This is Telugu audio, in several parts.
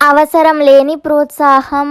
అవసరం లేని ప్రోత్సాహం.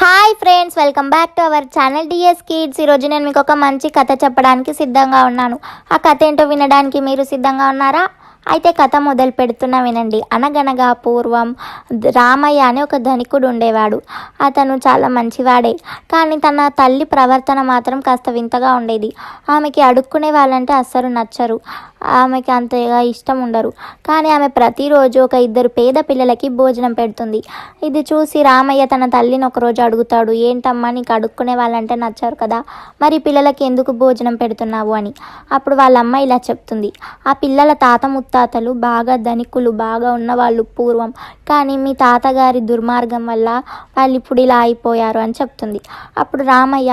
Hi friends welcome back to our channel DS kids. ఈరోజు నేను మీకు ఒక మంచి కథ చెప్పడానికి సిద్ధంగా ఉన్నాను. ఆ కథ ఏంటో వినడానికి మీరు సిద్ధంగా ఉన్నారా? అయితే కథ మొదలు పెడుతున్నా వినండి. అనగనగా పూర్వం రామయ్య అని ఒక ధనికుడు ఉండేవాడు. అతను చాలా మంచివాడే. కానీ తన తల్లి ప్రవర్తన మాత్రం కాస్త వింతగా ఉండేది. ఆమెకి అడుక్కునే వాళ్ళంటే అస్సలు నచ్చరు. ఆమెకి అంతగా ఇష్టం ఉండరు. కానీ ఆమె ప్రతిరోజు ఒక ఇద్దరు పేద పిల్లలకి భోజనం పెడుతుంది. ఇది చూసి రామయ్య తన తల్లిని ఒకరోజు అడుగుతాడు ఏంటమ్మా నీకు అడుక్కునే వాళ్ళంటే నచ్చారు కదా? మరి పిల్లలకి ఎందుకు భోజనం పెడుతున్నావు? అని. అప్పుడు వాళ్ళ అమ్మ ఇలా చెప్తుంది. ఆ పిల్లల తాత ముత్త ముత్తాతలు బాగా ధనికులు బాగా ఉన్నవాళ్ళు పూర్వం. కానీ మీ తాతగారి దుర్మార్గం వల్ల వాళ్ళు ఇప్పుడు ఇలా అయిపోయారు అని చెప్తుంది. అప్పుడు రామయ్య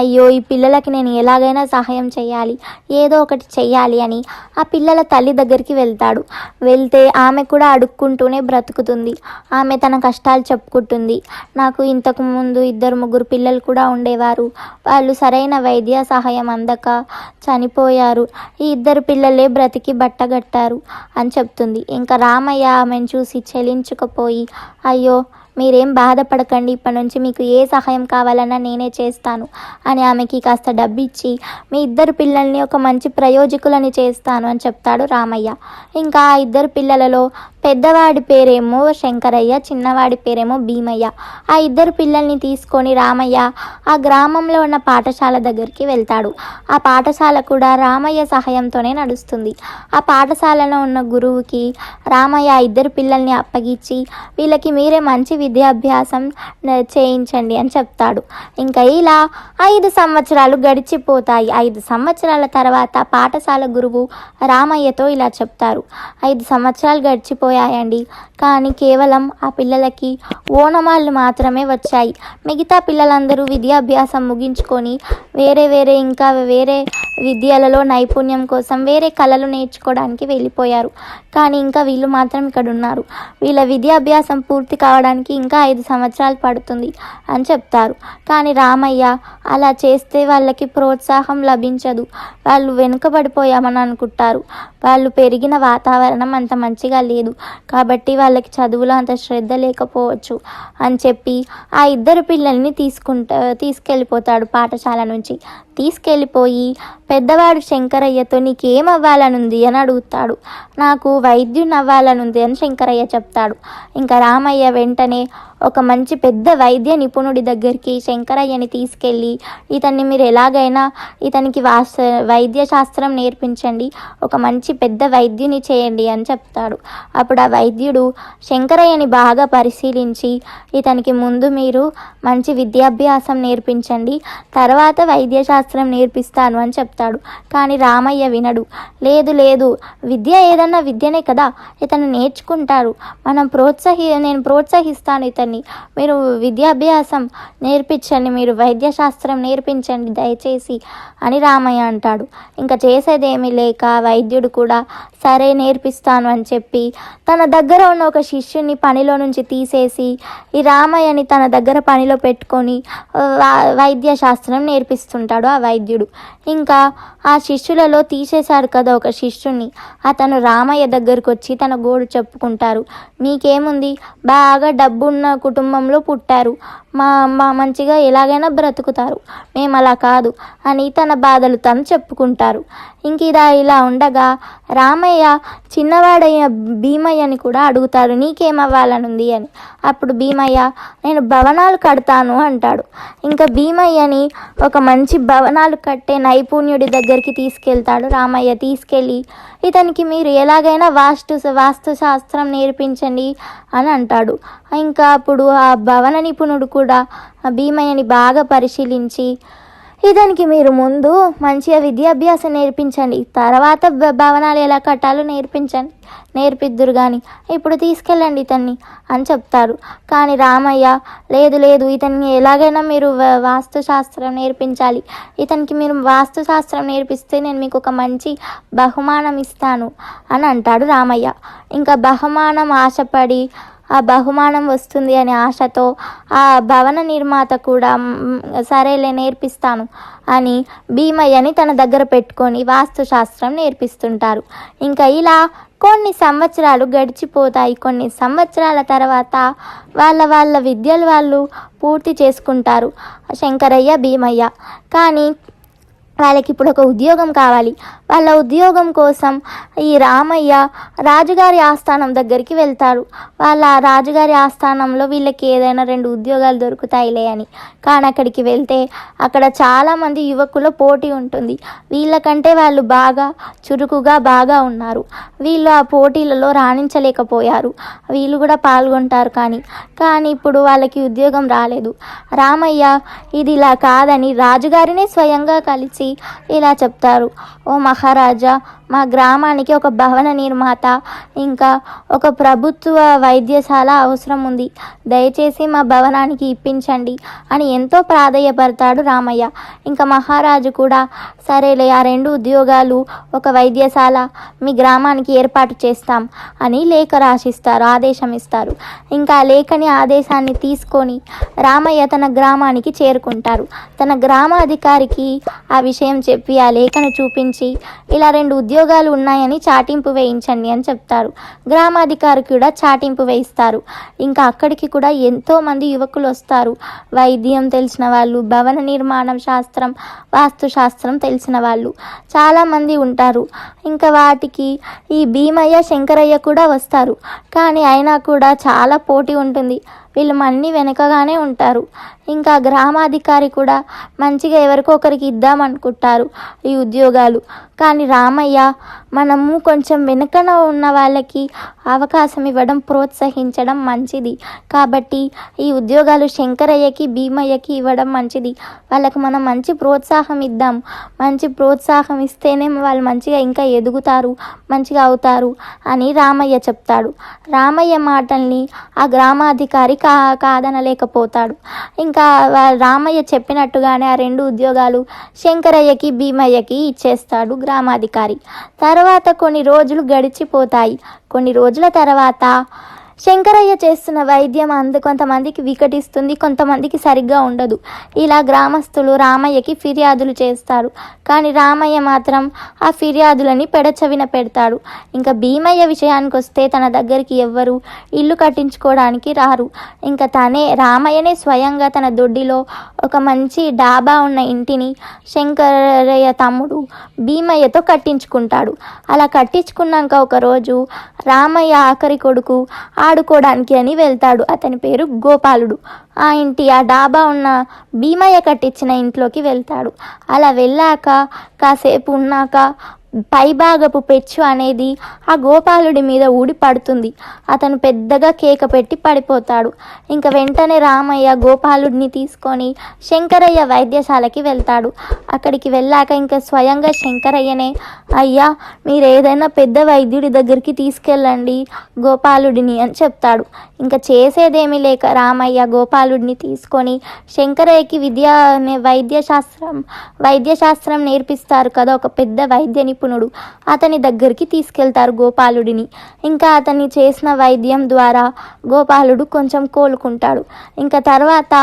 అయ్యో ఈ పిల్లలకి నేను ఎలాగైనా సహాయం చేయాలి ఏదో ఒకటి చెయ్యాలి అని ఆ పిల్లల తల్లి దగ్గరికి వెళ్తాడు. వెళ్తే ఆమె కూడా అడుక్కుంటూనే బ్రతుకుతుంది. ఆమె తన కష్టాలు చెప్పుకుంటుంది. నాకు ఇంతకు ముందు ఇద్దరు ముగ్గురు పిల్లలు కూడా ఉండేవారు. వాళ్ళు సరైన వైద్య సహాయం అందక చనిపోయారు. ఈ ఇద్దరు పిల్లలే బ్రతికి బట్టగట్టారు. అని చెప్తుంది. ఇంకా రామయ్య ఆమెను చూసి చెలించుకుపోయి అయ్యో మీరేం బాధపడకండి. ఇప్పటి నుంచి మీకు ఏ సహాయం కావాలన్నా నేనే చేస్తాను అని ఆమెకి కాస్త డబ్బు ఇచ్చి మీ ఇద్దరు పిల్లల్ని ఒక మంచి ప్రయోజకులని చేస్తాను అని చెప్తాడు రామయ్య. ఇంకా ఆ ఇద్దరు పిల్లలలో పెద్దవాడి పేరేమో శంకరయ్య చిన్నవాడి పేరేమో భీమయ్య. ఆ ఇద్దరు పిల్లల్ని తీసుకొని రామయ్య ఆ గ్రామంలో ఉన్న పాఠశాల దగ్గరికి వెళ్తాడు. ఆ పాఠశాల కూడా రామయ్య సహాయంతోనే నడుస్తుంది. ఆ పాఠశాలలో ఉన్న గురువుకి రామయ్య ఆ ఇద్దరు పిల్లల్ని అప్పగించి వీళ్ళకి మీరే మంచి విద్యాభ్యాసం చేయించండి అని చెప్తాడు. ఇంకా ఇలా ఐదు సంవత్సరాలు గడిచిపోతాయి. ఐదు సంవత్సరాల తర్వాత పాఠశాల గురువు రామయ్యతో ఇలా చెప్తారు. ఐదు సంవత్సరాలు పోయాయండి. కానీ కేవలం ఆ పిల్లలకి ఓనమాళ్ళు మాత్రమే వచ్చాయి. మిగతా పిల్లలందరూ విద్యాభ్యాసం ముగించుకొని వేరే వేరే ఇంకా వేరే విద్యలలో నైపుణ్యం కోసం వేరే కళలు నేర్చుకోవడానికి వెళ్ళిపోయారు. కానీ ఇంకా వీళ్ళు మాత్రం ఇక్కడ ఉన్నారు వీళ్ళ విద్యాభ్యాసం పూర్తి కావడానికి ఇంకా ఐదు సంవత్సరాలు పడుతుంది అని చెప్తారు. కానీ రామయ్య అలా చేస్తే వాళ్ళకి ప్రోత్సాహం లభించదు. వాళ్ళు వెనుకబడిపోయామని అనుకుంటారు. వాళ్ళు పెరిగిన వాతావరణం అంత మంచిగా లేదు. కాబట్టి వాళ్ళకి చదువులో అంత శ్రద్ధ లేకపోవచ్చు అని చెప్పి ఆ ఇద్దరు పిల్లల్ని తీసుకుంటా తీసుకెళ్ళిపోతాడు పాఠశాల నుంచి. తీసుకెళ్ళిపోయి పెద్దవాడు శంకరయ్యతో నీకేం అవ్వాలనుంది అని అడుగుతాడు. నాకు వైద్యుని అవ్వాలనుంది అని శంకరయ్య చెప్తాడు. ఇంకా రామయ్య వెంటనే ఒక మంచి పెద్ద వైద్య నిపుణుడి దగ్గరికి శంకరయ్యని తీసుకెళ్ళి ఇతన్ని మీరు ఎలాగైనా ఇతనికి వాస్ వైద్య శాస్త్రం నేర్పించండి ఒక మంచి పెద్ద వైద్యుని చేయండి అని చెప్తాడు. అప్పుడు ఆ వైద్యుడు శంకరయ్యని బాగా పరిశీలించి ఇతనికి ముందు మీరు మంచి విద్యాభ్యాసం నేర్పించండి తర్వాత వైద్య శాస్త్రం నేర్పిస్తాను అని చెప్తాడు. కానీ రామయ్య వినడు. లేదు లేదు విద్య ఏదన్నా విద్యనే కదా ఇతను నేర్చుకుంటారు మనం ప్రోత్సహి నేను ప్రోత్సహిస్తాను ఇతన్ని. మీరు విద్యాభ్యాసం నేర్పించండి మీరు వైద్యశాస్త్రం నేర్పించండి దయచేసి అని రామయ్య అంటాడు. ఇంకా చేసేదేమీ లేక వైద్యుడు కూడా సరే నేర్పిస్తాను అని చెప్పి తన దగ్గర ఉన్న ఒక శిష్యుని పనిలో నుంచి తీసేసి ఈ రామయ్యని తన దగ్గర పనిలో పెట్టుకొని వైద్యశాస్త్రం నేర్పిస్తుంటాడు ఆ వైద్యుడు. ఇంకా ఆ శిష్యులలో తీసేశారు కదా ఒక శిష్యుని అతను రామయ్య దగ్గరకు వచ్చి తన గోడు చెప్పుకుంటారు. మీకేముంది బాగా డబ్బున్న కుటుంబంలో పుట్టారు. మా అమ్మ మంచిగా ఎలాగైనా బ్రతుకుతారు. మేము అలా కాదు అని తన బాధలు తను చెప్పుకుంటారు. ఇంక ఇలా ఇలా ఉండగా రామయ్య చిన్నవాడైన భీమయ్యని కూడా అడుగుతారు నీకేమవ్వాలనుంది? అని. అప్పుడు భీమయ్య నేను భవనాలు కడతాను అంటాడు. ఇంకా భీమయ్యని ఒక మంచి భవనాలు కట్టే నైపుణ్యుడి దగ్గరికి తీసుకెళ్తాడు రామయ్య. తీసుకెళ్ళి ఇతనికి మీరు ఎలాగైనా వాస్తు వాస్తు శాస్త్రం నేర్పించండి అని అంటాడు. ఇంకా అప్పుడు ఆ భవన నిపుణుడు కూడా కూడా భీమయ్యని బాగా పరిశీలించి ఇతనికి మీరు ముందు మంచిగా విద్యాభ్యాసం నేర్పించండి. తర్వాత భ- భవనాలు ఎలా కట్టాలో నేర్పించండి. నేర్పిద్దురు కానీ ఇప్పుడు తీసుకెళ్ళండి ఇతన్ని అని చెప్తారు. కానీ రామయ్య లేదు లేదు ఇతన్ని ఎలాగైనా మీరు వాస్తుశాస్త్రం వాస్తు శాస్త్రం నేర్పించాలి. ఇతనికి మీరు వాస్తుశాస్త్రం నేర్పిస్తే నేను మీకు ఒక మంచి బహుమానం ఇస్తాను అని అంటాడు రామయ్య. ఇంకా బహుమానం ఆశపడి ఆ బహుమానం వస్తుంది అనే ఆశతో ఆ భవన నిర్మాత కూడా సరేలే నేర్పిస్తాను అని భీమయ్యని తన దగ్గర పెట్టుకొని వాస్తుశాస్త్రం నేర్పిస్తుంటారు. ఇంకా ఇలా కొన్ని సంవత్సరాలు గడిచిపోతాయి. కొన్ని సంవత్సరాల తర్వాత వాళ్ళ వాళ్ళ విద్యలు వాళ్ళు పూర్తి చేసుకుంటారు శంకరయ్య భీమయ్య. కానీ వాళ్ళకి ఇప్పుడు ఒక ఉద్యోగం కావాలి. వాళ్ళ ఉద్యోగం కోసం ఈ రామయ్య రాజుగారి ఆస్థానం దగ్గరికి వెళ్తారు వాళ్ళ రాజుగారి ఆస్థానంలో వీళ్ళకి ఏదైనా రెండు ఉద్యోగాలు దొరుకుతాయిలే అని. కానీ అక్కడికి వెళ్తే అక్కడ చాలామంది యువకుల పోటీ ఉంటుంది. వీళ్ళకంటే వాళ్ళు బాగా చురుకుగా బాగా ఉన్నారు. వీళ్ళు ఆ పోటీలలో రాణించలేకపోయారు. వీళ్ళు కూడా పాల్గొంటారు కానీ. కానీ ఇప్పుడు వాళ్ళకి ఉద్యోగం రాలేదు. రామయ్య ఇది ఇలా కాదని రాజుగారినే స్వయంగా కలిసి ఇలా చెప్తారు. ఓ మహారాజా మా గ్రామానికి ఒక భవన నిర్మాత ఇంకా ఒక ప్రభుత్వ వైద్యశాల అవసరం ఉంది. దయచేసి మా భవనానికి ఇప్పించండి అని ఎంతో ప్రాధేయపడతాడు రామయ్య. ఇంకా మహారాజు కూడా సరేలే ఆ రెండు ఉద్యోగాలు ఒక వైద్యశాల మీ గ్రామానికి ఏర్పాటు చేస్తాం అని లేఖ రాసిస్తారు ఆదేశం ఇస్తారు. ఇంకా లేఖని ఆదేశాన్ని తీసుకొని రామయ్య తన గ్రామానికి చేరుకుంటారు. తన గ్రామాధికారికి ఆ విషయం చెప్పి ఆ లేఖను చూపించి ఇలా రెండు ఉద్యోగాలు ఉన్నాయని చాటింపు వేయించండి అని చెప్తారు. గ్రామాధికారి కూడా చాటింపు వేయిస్తారు. ఇంకా అక్కడికి కూడా ఎంతో మంది యువకులు వస్తారు. వైద్యం తెలిసిన వాళ్ళు భవన నిర్మాణం శాస్త్రం వాస్తు శాస్త్రం తెలిసిన వాళ్ళు చాలామంది ఉంటారు. ఇంకా వాటికి ఈ భీమయ్య శంకరయ్య కూడా వస్తారు. కానీ అయినా కూడా చాలా పోటీ ఉంటుంది. వీళ్ళు మన్ని వెనకగానే ఉంటారు. ఇంకా గ్రామాధికారి కూడా మంచిగా ఎవరికో ఒకరికి ఇద్దామనుకుంటారు ఈ ఉద్యోగాలు. కానీ రామయ్య మనము కొంచెం వెనుకన ఉన్న వాళ్ళకి అవకాశం ఇవ్వడం ప్రోత్సహించడం మంచిది. కాబట్టి ఈ ఉద్యోగాలు శంకరయ్యకి భీమయ్యకి ఇవ్వడం మంచిది. వాళ్ళకి మనం మంచి ప్రోత్సాహం ఇద్దాం. మంచి ప్రోత్సాహం ఇస్తేనే వాళ్ళు మంచిగా ఇంకా ఎదుగుతారు మంచిగా అవుతారు అని రామయ్య చెప్తాడు. రామయ్య మాటల్ని ఆ గ్రామాధికారి కా కాదనలేకపోతాడు. ఇంకా రామయ్య చెప్పినట్టుగానే ఆ రెండు ఉద్యోగాలు శంకరయ్యకి భీమయ్యకి ఇచ్చేస్తాడు గ్రామాధికారి. తర్వాత తర్వాత కొన్ని రోజులు గడిచిపోతాయి. కొన్ని రోజుల తర్వాత శంకరయ్య చేస్తున్న వైద్యం అందు కొంతమందికి వికటిస్తుంది కొంతమందికి సరిగ్గా ఉండదు. ఇలా గ్రామస్తులు రామయ్యకి ఫిర్యాదులు చేస్తారు. కానీ రామయ్య మాత్రం ఆ ఫిర్యాదులని పెడచవిన పెడతాడు. ఇంకా భీమయ్య విషయానికి వస్తే తన దగ్గరికి ఎవ్వరు ఇల్లు కట్టించుకోవడానికి రారు. ఇంకా తనే రామయ్యనే స్వయంగా తన దొడ్డిలో ఒక మంచి డాబా ఉన్న ఇంటిని శంకరయ్య తమ్ముడు భీమయ్యతో కట్టించుకుంటాడు. అలా కట్టించుకున్నాక ఒకరోజు రామయ్య ఆఖరి కొడుకు ఆడుకోవడానికి అని వెళ్తాడు. అతని పేరు గోపాలుడు. ఆ ఇంటి ఆ డాబా ఉన్న భీమయ్య కట్టించిన ఇంట్లోకి వెళ్తాడు. అలా వెళ్ళాక కాసేపు ఉన్నాక పైభాగపు పెచ్చు అనేది ఆ గోపాలుడి మీద ఊడి పడుతుంది. అతను పెద్దగా కేక పెట్టి పడిపోతాడు. ఇంకా వెంటనే రామయ్య గోపాలుడిని తీసుకొని శంకరయ్య వైద్యశాలకి వెళ్తాడు. అక్కడికి వెళ్ళాక ఇంకా స్వయంగా శంకరయ్యనే అయ్యా మీరు ఏదైనా పెద్ద వైద్యుడి దగ్గరికి తీసుకెళ్ళండి గోపాలుడిని అని చెప్తాడు. ఇంకా చేసేదేమీ లేక రామయ్య గోపాలుడిని తీసుకొని శంకరయ్యకి విద్య వైద్యశాస్త్రం వైద్యశాస్త్రం నేర్పిస్తారు కదా ఒక పెద్ద వైద్య నిపుణుడు అతని దగ్గరికి తీసుకెళ్తారు గోపాలుడిని. ఇంకా అతన్ని చేసిన వైద్యం ద్వారా గోపాలుడు కొంచెం కోలుకుంటాడు. ఇంకా తర్వాత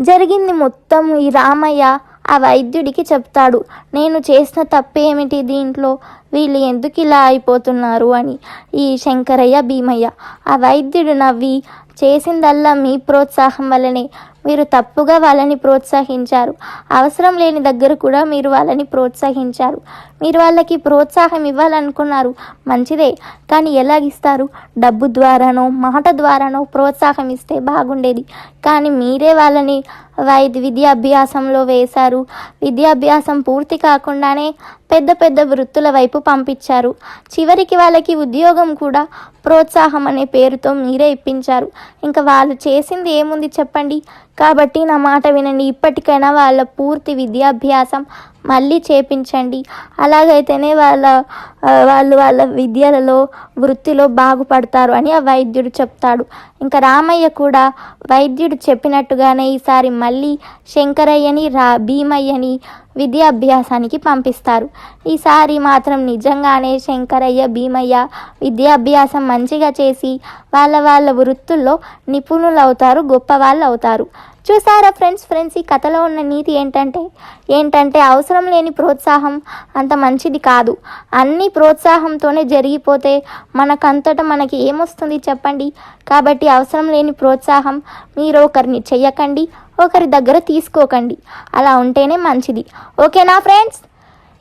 జరిగింది మొత్తం ఈ రామయ్య ఆ వైద్యుడికి చెప్తాడు. నేను చేసిన తప్పేమిటి దీంట్లో? వీళ్ళు ఎందుకు ఇలా అయిపోతున్నారు అని. ఈ శంకరయ్య భీమయ్య ఆ వైద్యుడు నవ్వి చేసిందల్లా మీ ప్రోత్సాహం వల్లనే. మీరు తప్పుగా వాళ్ళని ప్రోత్సహించారు. అవసరం లేని దగ్గర కూడా మీరు వాళ్ళని ప్రోత్సహించారు. మీరు వాళ్ళకి ప్రోత్సాహం ఇవ్వాలనుకున్నారు మంచిదే. కానీ ఎలాగిస్తారు? డబ్బు ద్వారానో మాట ద్వారానో ప్రోత్సాహం ఇస్తే బాగుండేది. కానీ మీరే వాళ్ళని వైద్య విద్యాభ్యాసంలో వేశారు. విద్యాభ్యాసం పూర్తి కాకుండానే పెద్ద పెద్ద వృత్తుల వైపు పంపించారు. చివరికి వాళ్ళకి ఉద్యోగం కూడా ప్రోత్సాహం అనే పేరుతో మీరే ఇప్పించారు. ఇంకా వాళ్ళు చేసింది ఏముంది చెప్పండి? కాబట్టి నా మాట వినండి. ఇప్పటికైనా వాళ్ళ పూర్తి విద్యాభ్యాసం మళ్ళీ చేపించండి. అలాగైతేనే వాళ్ళ వాళ్ళు వాళ్ళ విద్యలలో వృత్తిలో బాగుపడతారు అని ఆ వైద్యుడు చెప్తాడు. ఇంకా రామయ్య కూడా వైద్యుడు చెప్పినట్టుగానే ఈసారి మళ్ళీ శంకరయ్యని రా భీమయ్యని విద్యాభ్యాసానికి పంపిస్తారు. ఈసారి మాత్రం నిజంగానే శంకరయ్య భీమయ్య విద్యాభ్యాసం మంచిగా చేసి వాళ్ళ వాళ్ళ వృత్తుల్లో నిపుణులు అవుతారు గొప్ప వాళ్ళు అవుతారు చూసారా ఫ్రెండ్స్? ఫ్రెండ్స్ ఈ కథలో ఉన్న నీతి ఏంటంటే ఏంటంటే అవసరం లేని ప్రోత్సాహం అంత మంచిది కాదు. అన్ని ప్రోత్సాహంతోనే జరిగిపోతే మనకంతట మనకి ఏమొస్తుంది చెప్పండి? కాబట్టి అవసరం లేని ప్రోత్సాహం మీరు ఒకరిని చెయ్యకండి ఒకరి దగ్గర తీసుకోకండి. అలా ఉంటేనే మంచిది. ఓకేనా ఫ్రెండ్స్?